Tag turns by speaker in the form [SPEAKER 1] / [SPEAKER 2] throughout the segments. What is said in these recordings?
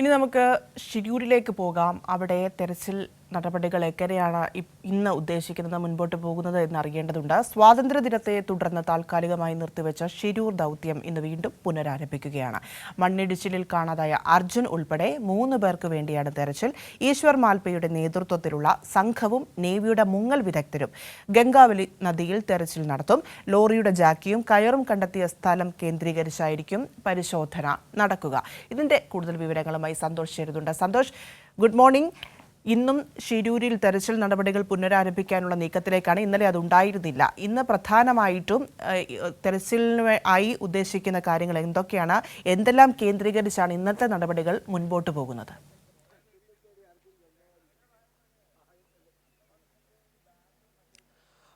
[SPEAKER 1] ഇനി നമുക്ക് ഷിരൂരിലേക്ക് പോകാം. അവിടെ തെരച്ചിൽ ഇ- ഇന്ന് ഉദ്ദേശിക്കുന്നത് മുൻപോട്ട് പോകുന്നത് എന്നറിയേണ്ടതുണ്ട് സ്വാതന്ത്ര്യദിനത്തെ തുടർന്ന് താൽക്കാലികമായി നിർത്തിവെച്ച ഷിരൂർ ദൗത്യം ഇന്ന് വീണ്ടും പുനരാരംഭിക്കുകയാണ്. മണ്ണിടിച്ചിലിൽ കാണാതായ അർജുൻ ഉൾപ്പെടെ മൂന്ന് പേർക്ക് വേണ്ടിയാണ് തെരച്ചിൽ. ഈശ്വർ മാൽപ്പയുടെ നേതൃത്വത്തിലുള്ള സംഘവും നേവിയുടെ മുങ്ങൽ വിദഗ്ധരും ഗംഗാവലി നദിയിൽ തെരച്ചിൽ നടത്തും. ലോറിയുടെ ജാക്കിയും കയറും കണ്ടെത്തിയ സ്ഥലം കേന്ദ്രീകരിച്ചായിരിക്കും പരിശോധന നടക്കുക. ഇതിന്റെ കൂടുതൽ വിവരങ്ങളുമായി സന്തോഷ് ചേരുന്നുണ്ട്. Santosh good morning. ഇന്നും ഷിരൂരിൽ തെരച്ചിൽ നടപടികൾ പുനരാരംഭിക്കാനുള്ള നീക്കത്തിലേക്കാണ്. ഇന്നലെ അത് ഉണ്ടായിരുന്നില്ല. ഇന്ന് പ്രധാനമായിട്ടും തെരച്ചിലിന് ആയി ഉദ്ദേശിക്കുന്ന കാര്യങ്ങൾ എന്തൊക്കെയാണ്? എന്തെല്ലാം കേന്ദ്രീകരിച്ചാണ് ഇന്നത്തെ നടപടികൾ മുൻപോട്ട് പോകുന്നത്?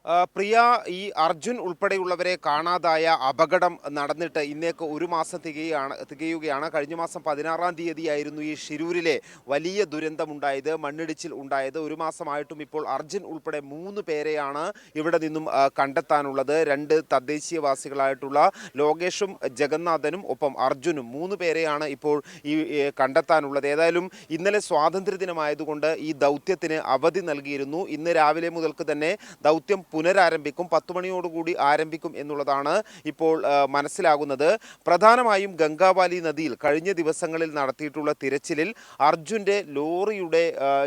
[SPEAKER 2] പ്രിയ ഈ അർജുൻ ഉൾപ്പെടെയുള്ളവരെ കാണാതായ അപകടം നടന്നിട്ട് ഇന്നേക്ക് ഒരു മാസം തികയാണ് തികയുകയാണ്. കഴിഞ്ഞ മാസം പതിനാറാം തീയതിയായിരുന്നു ഈ ഷിരൂരിലെ വലിയ ദുരന്തമുണ്ടായത് മണ്ണിടിച്ചിൽ ഉണ്ടായത്. ഒരു മാസമായിട്ടും ഇപ്പോൾ അർജുൻ ഉൾപ്പെടെ മൂന്ന് പേരെയാണ് ഇവിടെ നിന്നും കണ്ടെത്താനുള്ളത്. രണ്ട് തദ്ദേശീയവാസികളായിട്ടുള്ള ലോകേഷും ജഗന്നാഥനും ഒപ്പം അർജുനും മൂന്ന് പേരെയാണ് ഇപ്പോൾ ഈ കണ്ടെത്താനുള്ളത്. ഏതായാലും ഇന്നലെ സ്വാതന്ത്ര്യദിനമായതുകൊണ്ട് ഈ ദൗത്യത്തിന് അവധി നൽകിയിരുന്നു. ഇന്ന് രാവിലെ മുതൽക്ക് തന്നെ ദൗത്യം പുനരാരംഭിക്കും പത്ത് മണിയോടുകൂടി ആരംഭിക്കും എന്നുള്ളതാണ് ഇപ്പോൾ മനസ്സിലാകുന്നത്. പ്രധാനമായും ഗംഗാവാലി നദിയിൽ കഴിഞ്ഞ ദിവസങ്ങളിൽ നടത്തിയിട്ടുള്ള തിരച്ചിലിൽ അർജുന്റെ ലോറിയുടെ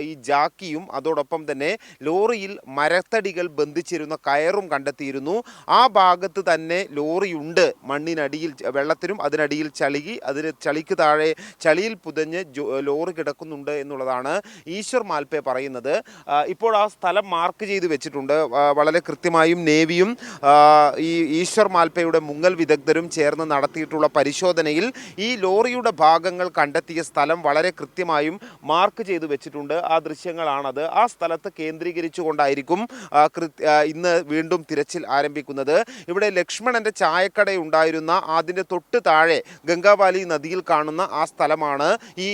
[SPEAKER 2] ഈ ജാക്കിയും അതോടൊപ്പം തന്നെ ലോറിയിൽ മരത്തടികൾ ബന്ധിച്ചിരുന്ന കയറും കണ്ടെത്തിയിരുന്നു. ആ ഭാഗത്ത് തന്നെ ലോറിയുണ്ട്. മണ്ണിനടിയിൽ വെള്ളത്തിനും അതിനടിയിൽ ചളികി അതിന് ചളിക്ക് താഴെ ചളിയിൽ പുതഞ്ഞ് ലോറി കിടക്കുന്നുണ്ട് എന്നുള്ളതാണ് ഈശ്വർ മാൽപ്പെ പറയുന്നത്. ഇപ്പോൾ ആ സ്ഥലം മാർക്ക് ചെയ്ത് വെച്ചിട്ടുണ്ട്. ആ, വളരെ കൃത്യമായും നേവിയും ഈ ഈശ്വർ മാൽപ്പയുടെ മുങ്ങൽ വിദഗ്ധരും ചേർന്ന് നടത്തിയിട്ടുള്ള പരിശോധനയിൽ ഈ ലോറിയുടെ ഭാഗങ്ങൾ കണ്ടെത്തിയ സ്ഥലം വളരെ കൃത്യമായും മാർക്ക് ചെയ്ത് വെച്ചിട്ടുണ്ട്. ആ ദൃശ്യങ്ങളാണത്. ആ സ്ഥലത്ത് കേന്ദ്രീകരിച്ചുകൊണ്ടായിരിക്കും ഇന്ന് വീണ്ടും തിരച്ചിൽ ആരംഭിക്കുന്നത്. ഇവിടെ ലക്ഷ്മണന്റെ ചായക്കട ഉണ്ടായിരുന്ന അതിന്റെ തൊട്ട് താഴെ ഗംഗാവാലി നദിയിൽ കാണുന്ന ആ സ്ഥലമാണ് ഈ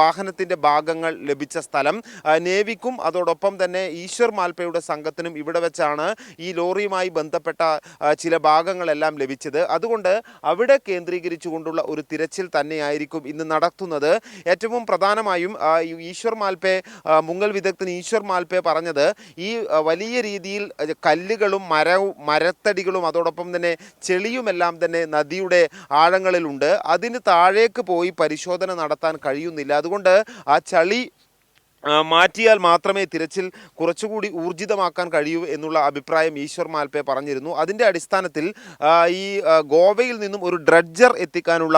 [SPEAKER 2] വാഹനത്തിന്റെ ഭാഗങ്ങൾ ലഭിച്ച സ്ഥലം. നേവിക്കും അതോടൊപ്പം തന്നെ ഈശ്വർ മാൽപ്പയുടെ സംഘത്തിനും ഇവിടെ വെച്ചാണ് ഈ ലോറിയുമായി ബന്ധപ്പെട്ട ചില ഭാഗങ്ങളെല്ലാം ലഭിച്ചത്. അതുകൊണ്ട് അവിടെ കേന്ദ്രീകരിച്ചുകൊണ്ടുള്ള ഒരു തിരച്ചിൽ തന്നെയായിരിക്കും ഇന്ന് നടത്തുന്നത്. ഏറ്റവും പ്രധാനമായും ഈശ്വർ മാൽപേ മുങ്ങൽ വിദഗ്ധൻ ഈശ്വർ മാൽപേ പറഞ്ഞത് ഈ വലിയ രീതിയിൽ കല്ലുകളും മരവും മരത്തടികളും അതോടൊപ്പം തന്നെ ചെളിയുമെല്ലാം തന്നെ നദിയുടെ ആഴങ്ങളിലുണ്ട്. അതിന് താഴേക്ക് പോയി പരിശോധന നടത്താൻ കഴിയുന്നില്ല. അതുകൊണ്ട് ആ ചളി മാറ്റിയാൽ മാത്രമേ തിരച്ചിൽ കുറച്ചുകൂടി ഊർജിതമാക്കാൻ കഴിയൂ എന്നുള്ള അഭിപ്രായം ഈശ്വർ മാൽപേ പറഞ്ഞിരുന്നു. അതിന്റെ അടിസ്ഥാനത്തിൽ ഈ ഗോവയിൽ നിന്നും ഒരു ഡ്രഡ്ജർ എത്തിക്കാനുള്ള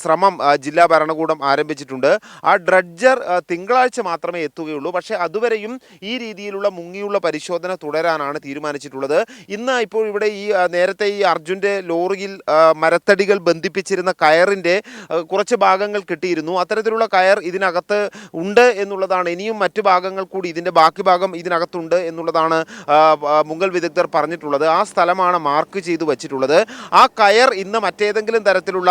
[SPEAKER 2] ശ്രമം ജില്ലാ ഭരണകൂടം ആരംഭിച്ചിട്ടുണ്ട്. ആ ഡ്രഡ്ജർ തിങ്കളാഴ്ച മാത്രമേ എത്തുകയുള്ളൂ. പക്ഷേ അതുവരെയും ഈ രീതിയിലുള്ള മുങ്ങിയുള്ള പരിശോധന തുടരാനാണ് തീരുമാനിച്ചിട്ടുള്ളത്. ഇന്ന് ഇപ്പോൾ ഇവിടെ ഈ നേരത്തെ ഈ അർജുന്റെ ലോറിയിൽ മരത്തടികൾ ബന്ധിപ്പിച്ചിരുന്ന കയറിന്റെ കുറച്ച് ഭാഗങ്ങൾ കിട്ടിയിരുന്നു. അത്തരത്തിലുള്ള കയർ ഇതിനകത്ത് ഉണ്ട് എന്നുള്ളതാണ് ഇനിയും മറ്റു ഭാഗങ്ങൾ കൂടി ഇതിന്റെ ബാക്കി ഭാഗം ഇതിനകത്തുണ്ട് എന്നുള്ളതാണ് മുങ്ങൽ വിദഗ്ധർ പറഞ്ഞിട്ടുള്ളത്. ആ സ്ഥലമാണ് മാർക്ക് ചെയ്തു വച്ചിട്ടുള്ളത്. ആ കയർ ഇന്ന് മറ്റേതെങ്കിലും തരത്തിലുള്ള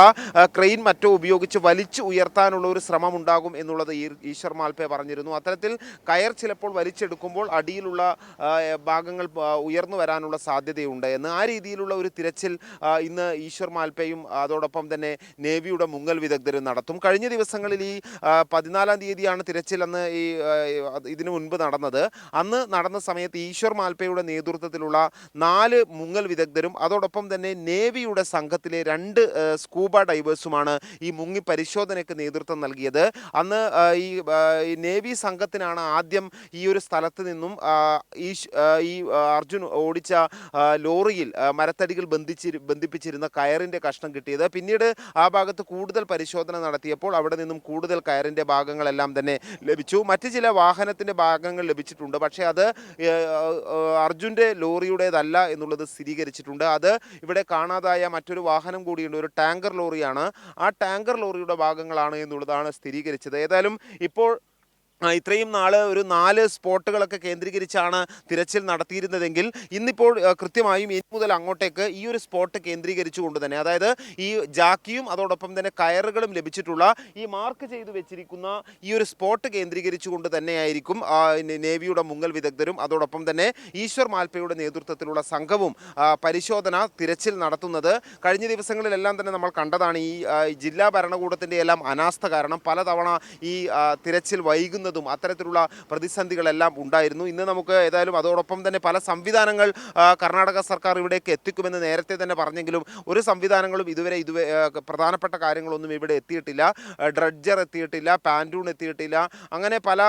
[SPEAKER 2] ക്രെയിൻ മറ്റോ ഉപയോഗിച്ച് വലിച്ചു ഉയർത്താനുള്ള ഒരു ശ്രമം ഉണ്ടാകും എന്നുള്ളത് ഈശ്വർ മാൽപേ പറഞ്ഞിരുന്നു. അത്തരത്തിൽ കയർ ചിലപ്പോൾ വലിച്ചെടുക്കുമ്പോൾ അടിയിലുള്ള ഭാഗങ്ങൾ ഉയർന്നു വരാനുള്ള സാധ്യതയുണ്ട് എന്ന്. ആ രീതിയിലുള്ള ഒരു തിരച്ചിൽ ഇന്ന് ഈശ്വർ മാൽപേയും അതോടൊപ്പം തന്നെ നേവിയുടെ മുങ്ങൽ വിദഗ്ധരും നടത്തും. കഴിഞ്ഞ ദിവസങ്ങളിൽ ഈ പതിനാലാം തീയതിയാണ് തിരച്ചിൽ അന്ന് ഈ ഇതിനു മുൻപ് നടന്നത്. അന്ന് നടന്ന സമയത്ത് ഈശ്വർ മാൽപ്പയുടെ നേതൃത്വത്തിലുള്ള നാല് മുങ്ങൽ വിദഗ്ധരും അതോടൊപ്പം തന്നെ നേവിയുടെ സംഘത്തിലെ രണ്ട് സ്കൂബ ഡൈവേഴ്സുമാണ് ഈ മുങ്ങി പരിശോധനയ്ക്ക് നേതൃത്വം നൽകിയത്. അന്ന് ഈ നേവി സംഘത്തിനാണ് ആദ്യം ഈ ഒരു സ്ഥലത്ത് നിന്നും ഈ അർജുൻ ഓടിച്ച ലോറിയിൽ മരത്തടികൾ ബന്ധിച്ച് ബന്ധിപ്പിച്ചിരുന്ന കയറിന്റെ കഷ്ണം കിട്ടിയത്. പിന്നീട് ആ ഭാഗത്ത് കൂടുതൽ പരിശോധന നടത്തിയപ്പോൾ അവിടെ നിന്നും കൂടുതൽ കയറിന്റെ ഭാഗങ്ങളെല്ലാം തന്നെ ലഭിച്ചു. മറ്റ് ചില വാഹനത്തിന്റെ ഭാഗങ്ങൾ ലഭിച്ചിട്ടുണ്ട്. പക്ഷേ അത് അർജുന്റെ ലോറിയുടേതല്ല എന്നുള്ളത് സ്ഥിരീകരിച്ചിട്ടുണ്ട്. അത് ഇവിടെ കാണാതായ മറ്റൊരു വാഹനം കൂടിയുണ്ട്. ഒരു ടാങ്കർ ലോറിയാണ്. ആ ടാങ്കർ ലോറിയുടെ ഭാഗങ്ങളാണ് എന്നുള്ളതാണ് സ്ഥിരീകരിച്ചത്. ഏതായാലും ഇപ്പോൾ ഇത്രയും നാൾ ഒരു നാല് സ്പോട്ടുകളൊക്കെ കേന്ദ്രീകരിച്ചാണ് തിരച്ചിൽ നടത്തിയിരുന്നതെങ്കിൽ ഇന്നിപ്പോൾ കൃത്യമായും ഇനി മുതൽ അങ്ങോട്ടേക്ക് ഈ ഒരു സ്പോട്ട് കേന്ദ്രീകരിച്ചുകൊണ്ട് തന്നെ അതായത് ഈ ജാക്കിയും അതോടൊപ്പം തന്നെ കയറുകളും ലഭിച്ചിട്ടുള്ള ഈ മാർക്ക് ചെയ്തു വെച്ചിരിക്കുന്ന ഈ ഒരു സ്പോട്ട് കേന്ദ്രീകരിച്ചുകൊണ്ട് തന്നെയായിരിക്കും നേവിയുടെ മുങ്ങൽ വിദഗ്ധരും അതോടൊപ്പം തന്നെ ഈശ്വർ മാൽപ്പയുടെ നേതൃത്വത്തിലുള്ള സംഘവും പരിശോധന തിരച്ചിൽ നടത്തുന്നത്. കഴിഞ്ഞ ദിവസങ്ങളിലെല്ലാം തന്നെ നമ്മൾ കണ്ടതാണ് ഈ ജില്ലാ ഭരണകൂടത്തിന്റെ എല്ലാം അനാസ്ഥ കാരണം പലതവണ ഈ തിരച്ചിൽ വൈകുന്നതും അത്തരത്തിലുള്ള പ്രതിസന്ധികളെല്ലാം ഉണ്ടായിരുന്നു. ഇന്ന് നമുക്ക് ഏതായാലും അതോടൊപ്പം തന്നെ പല സംവിധാനങ്ങൾ കർണാടക സർക്കാർ ഇവിടേക്ക് എത്തിക്കുമെന്ന് നേരത്തെ തന്നെ പറഞ്ഞെങ്കിലും ഒരു സംവിധാനങ്ങളും ഇതുവരെ ഇതുവരെ പ്രധാനപ്പെട്ട കാര്യങ്ങളൊന്നും ഇവിടെ എത്തിയിട്ടില്ല. ഡ്രഡ്ജർ എത്തിയിട്ടില്ല പാന്റൂൺ എത്തിയിട്ടില്ല. അങ്ങനെ പല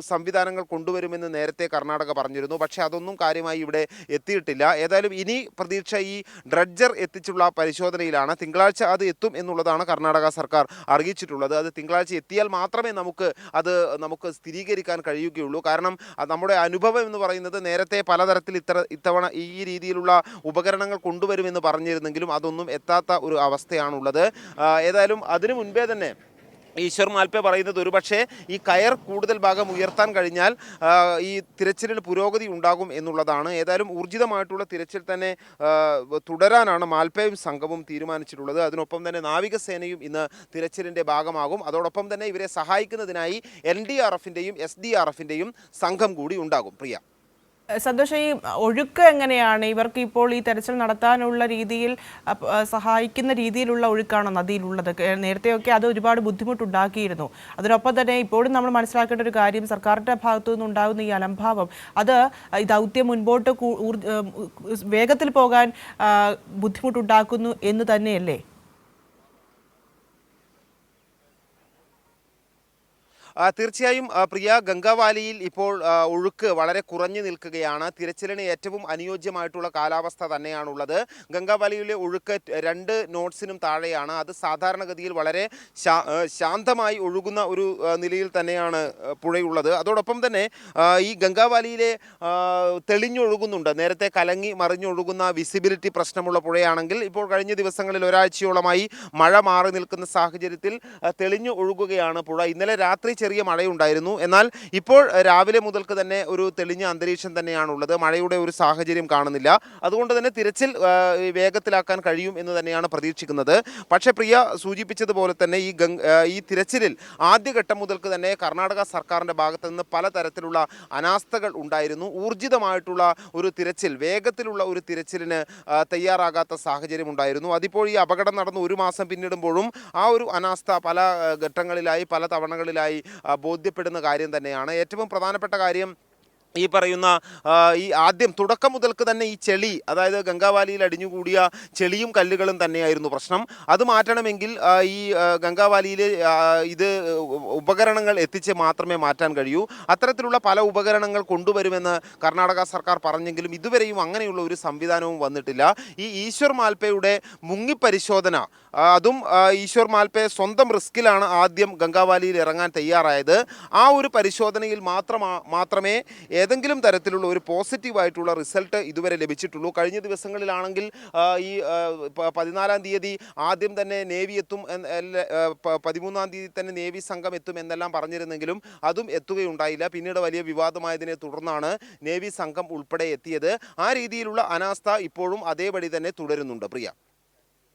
[SPEAKER 2] സംവിധാനങ്ങൾ കൊണ്ടുവരുമെന്ന് നേരത്തെ കർണാടക പറഞ്ഞിരുന്നു. പക്ഷേ അതൊന്നും കാര്യമായി ഇവിടെ എത്തിയിട്ടില്ല. ഏതായാലും ഇനി പ്രതീക്ഷ ഈ ഡ്രഡ്ജർ എത്തിച്ചുള്ള പരിശോധനയിലാണ്. തിങ്കളാഴ്ച അത് എത്തും എന്നുള്ളതാണ് കർണാടക സർക്കാർ അറിയിച്ചിട്ടുള്ളത്. അത് തിങ്കളാഴ്ച എത്തിയാൽ മാത്രമേ നമുക്ക് അത് നമുക്ക് സ്ഥിരീകരിക്കാൻ കഴിയുകയുള്ളൂ. കാരണം നമ്മുടെ അനുഭവം എന്ന് പറയുന്നത് നേരത്തെ പലതരത്തിൽ ഇത്ര ഇത്തവണ ഈ രീതിയിലുള്ള ഉപകരണങ്ങൾ കൊണ്ടുവരുമെന്ന് പറഞ്ഞിരുന്നെങ്കിലും അതൊന്നും എത്താത്ത ഒരു അവസ്ഥയാണുള്ളത്. ഏതായാലും അതിനു മുൻപേ തന്നെ ഈശ്വർ മാൽപ്പെ പറയുന്നത് ഒരുപക്ഷേ ഈ കയർ കൂടുതൽ ഭാഗം ഉയർത്താൻ കഴിഞ്ഞാൽ ഈ തിരച്ചിലിൽ പുരോഗതി ഉണ്ടാകും എന്നുള്ളതാണ്. ഏതായാലും ഊർജിതമായിട്ടുള്ള തിരച്ചിൽ തന്നെ തുടരാനാണ് മാൽപ്പയും സംഘവും തീരുമാനിച്ചിട്ടുള്ളത്. അതിനൊപ്പം തന്നെ നാവികസേനയും ഇന്ന് തിരച്ചിലിന്റെ ഭാഗമാകും. അതോടൊപ്പം തന്നെ ഇവരെ സഹായിക്കുന്നതിനായി എൻ ഡി ആർ എഫിന്റെയും എസ് ഡി ആർ എഫിന്റെയും സംഘം കൂടി ഉണ്ടാകും. പ്രിയ.
[SPEAKER 1] സന്തോഷ് ഈ ഒഴുക്ക് എങ്ങനെയാണ്? ഇവർക്ക് ഇപ്പോൾ ഈ തെരച്ചിൽ നടത്താനുള്ള രീതിയിൽ സഹായിക്കുന്ന രീതിയിലുള്ള ഒഴുക്കാണോ നദിയിലുള്ളത്? നേരത്തെയൊക്കെ അത് ഒരുപാട് ബുദ്ധിമുട്ടുണ്ടാക്കിയിരുന്നു. അതിനൊപ്പം തന്നെ ഇപ്പോഴും നമ്മൾ മനസ്സിലാക്കേണ്ട ഒരു കാര്യം സർക്കാരിന്റെ ഭാഗത്തു നിന്നുണ്ടാകുന്ന ഈ അലംഭാവം അത് ഈ ദൗത്യം മുൻപോട്ട് വേഗത്തിൽ പോകാൻ ബുദ്ധിമുട്ടുണ്ടാക്കുന്നു എന്ന് തന്നെയല്ലേ?
[SPEAKER 2] തീർച്ചയായും പ്രിയ ഗംഗാവാലിയിൽ ഇപ്പോൾ ഒഴുക്ക് വളരെ കുറഞ്ഞു നിൽക്കുകയാണ്. തിരച്ചിലിന് ഏറ്റവും അനുയോജ്യമായിട്ടുള്ള കാലാവസ്ഥ തന്നെയാണുള്ളത്. ഗംഗാവാലിയിലെ ഒഴുക്ക് രണ്ട് നോട്ട്സിനും താഴെയാണ്. അത് സാധാരണഗതിയിൽ വളരെ ശാന്തമായി ഒഴുകുന്ന ഒരു നിലയിൽ തന്നെയാണ് പുഴയുള്ളത്. അതോടൊപ്പം തന്നെ ഈ ഗംഗാവാലിയിലെ തെളിഞ്ഞൊഴുകുന്നുണ്ട്. നേരത്തെ കലങ്ങി മറിഞ്ഞൊഴുകുന്ന വിസിബിലിറ്റി പ്രശ്നമുള്ള പുഴയാണെങ്കിൽ ഇപ്പോൾ കഴിഞ്ഞ ദിവസങ്ങളിൽ ഒരാഴ്ചയോളമായി മഴ മാറി നിൽക്കുന്ന സാഹചര്യത്തിൽ തെളിഞ്ഞു ഒഴുകുകയാണ് പുഴ. ഇന്നലെ രാത്രി ചെറിയ മഴയുണ്ടായിരുന്നു. എന്നാൽ ഇപ്പോൾ രാവിലെ മുതൽക്ക് തന്നെ ഒരു തെളിഞ്ഞ അന്തരീക്ഷം തന്നെയാണുള്ളത്. മഴയുടെ ഒരു സാഹചര്യം കാണുന്നില്ല. അതുകൊണ്ട് തന്നെ തിരച്ചിൽ വേഗത്തിലാക്കാൻ കഴിയും എന്ന് തന്നെയാണ് പ്രതീക്ഷിക്കുന്നത്. പക്ഷേ പ്രിയ സൂചിപ്പിച്ചതുപോലെ തന്നെ ഈ ഈ തിരച്ചിലിൽ ആദ്യഘട്ടം മുതൽക്ക് തന്നെ കർണാടക സർക്കാരിന്റെ ഭാഗത്ത് നിന്ന് പലതരത്തിലുള്ള അനാസ്ഥകൾ ഉണ്ടായിരുന്നു. ഊർജിതമായിട്ടുള്ള ഒരു തിരച്ചിൽ വേഗത്തിലുള്ള ഒരു തിരച്ചിലിന് തയ്യാറാകാത്ത സാഹചര്യം ഉണ്ടായിരുന്നു. അതിപ്പോൾ ഈ അപകടം നടന്ന് ഒരു മാസം പിന്നിടുമ്പോഴും ആ ഒരു അനാസ്ഥ പല ഘട്ടങ്ങളിലായി പല തവണകളിലായി ബോധ്യപ്പെടുന്ന കാര്യം തന്നെയാണ്. ഏറ്റവും പ്രധാനപ്പെട്ട കാര്യം ഈ പറയുന്ന ഈ ആദ്യം തുടക്കം മുതൽക്ക് തന്നെ ഈ ചെളി അതായത് ഗംഗാവാലിയിൽ അടിഞ്ഞുകൂടിയ ചെളിയും കല്ലുകളും തന്നെയായിരുന്നു പ്രശ്നം. അത് മാറ്റണമെങ്കിൽ ഈ ഗംഗാവാലിയിൽ ഇത് ഉപകരണങ്ങൾ എത്തിച്ച് മാത്രമേ മാറ്റാൻ കഴിയൂ. അത്തരത്തിലുള്ള പല ഉപകരണങ്ങൾ കൊണ്ടുവരുമെന്ന് കർണാടക സർക്കാർ പറഞ്ഞെങ്കിലും ഇതുവരെയും അങ്ങനെയുള്ള ഒരു സംവിധാനവും വന്നിട്ടില്ല. ഈ ഈശ്വർ മാൽപ്പയുടെ മുങ്ങിപ്പരിശോധന അതും ഈശ്വർ മാൽപ്പെ സ്വന്തം റിസ്കിലാണ് ആദ്യം ഗംഗാവാലിയിൽ ഇറങ്ങാൻ തയ്യാറായത്. ആ ഒരു പരിശോധനയിൽ മാത്രമാ മാത്രമേ ഏതെങ്കിലും തരത്തിലുള്ള ഒരു പോസിറ്റീവായിട്ടുള്ള റിസൾട്ട് ഇതുവരെ ലഭിച്ചിട്ടുള്ളൂ. കഴിഞ്ഞ ദിവസങ്ങളിലാണെങ്കിൽ ഈ പതിനാലാം തീയതി ആദ്യം തന്നെ നേവി എത്തും പതിമൂന്നാം തീയതി തന്നെ നേവി സംഘം എത്തും എന്നെല്ലാം പറഞ്ഞിരുന്നെങ്കിലും അതും എത്തുകയുണ്ടായില്ല. പിന്നീട് വലിയ വിവാദമായതിനെ തുടർന്നാണ് നേവി സംഘം ഉൾപ്പെടെ എത്തിയത്. ആ രീതിയിലുള്ള അനാസ്ഥ ഇപ്പോഴും അതേപടി തന്നെ തുടരുന്നുണ്ട്. പ്രിയ.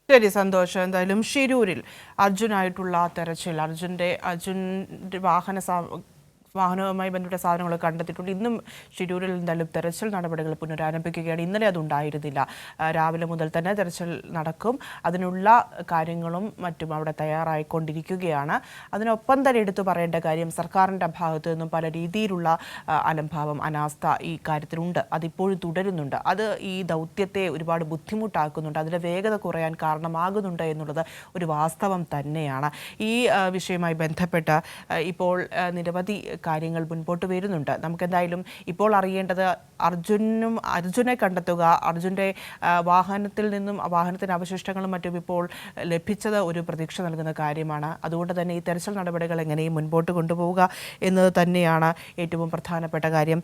[SPEAKER 1] ശരി സന്തോഷം. എന്തായാലും ഷിരൂരിൽ അർജുനായിട്ടുള്ള തെരച്ചിൽ. അർജുന്റെ അർജുന്റെ വാഹന വാഹനവുമായി ബന്ധപ്പെട്ട സാധനങ്ങൾ കണ്ടെത്തിയിട്ടുണ്ട്. ഇന്നും ഷിരൂരിൽ എന്തായാലും തെരച്ചിൽ നടപടികൾ പുനരാരംഭിക്കുകയാണ്. ഇന്നലെ അതുണ്ടായിരുന്നില്ല രാവിലെ മുതൽ തന്നെ തെരച്ചിൽ നടക്കും. അതിനുള്ള കാര്യങ്ങളും മറ്റും അവിടെ തയ്യാറായിക്കൊണ്ടിരിക്കുകയാണ്. അതിനൊപ്പം തന്നെ എടുത്തു പറയേണ്ട കാര്യം സർക്കാരിന്റെ ഭാഗത്തു നിന്നും പല രീതിയിലുള്ള അലംഭാവം അനാസ്ഥ ഈ കാര്യത്തിലുണ്ട്. അതിപ്പോഴും തുടരുന്നുണ്ട്. അത് ഈ ദൗത്യത്തെ ഒരുപാട് ബുദ്ധിമുട്ടാക്കുന്നുണ്ട്. അതിന്റെ വേഗത കുറയാൻ കാരണമാകുന്നുണ്ട് എന്നുള്ളത് ഒരു വാസ്തവം തന്നെയാണ്. ഈ വിഷയവുമായി ബന്ധപ്പെട്ട് ഇപ്പോൾ നിരവധി കാര്യങ്ങൾ മുൻപോട്ട് വരുന്നുണ്ട്. നമുക്കെന്തായാലും ഇപ്പോൾ അറിയേണ്ടത് അർജുനും അർജുനെ കണ്ടെത്തുക. അർജുന്റെ വാഹനത്തിൽ നിന്നും വാഹനത്തിന്റെ അവശിഷ്ടങ്ങളും മറ്റും ഇപ്പോൾ ലഭിച്ചത് ഒരു പ്രതീക്ഷ നൽകുന്ന കാര്യമാണ്. അതുകൊണ്ട് തന്നെ ഈ തെരച്ചിൽ നടപടികൾ എങ്ങനെയും മുൻപോട്ട് കൊണ്ടുപോവുക എന്നത് തന്നെയാണ് ഏറ്റവും പ്രധാനപ്പെട്ട കാര്യം.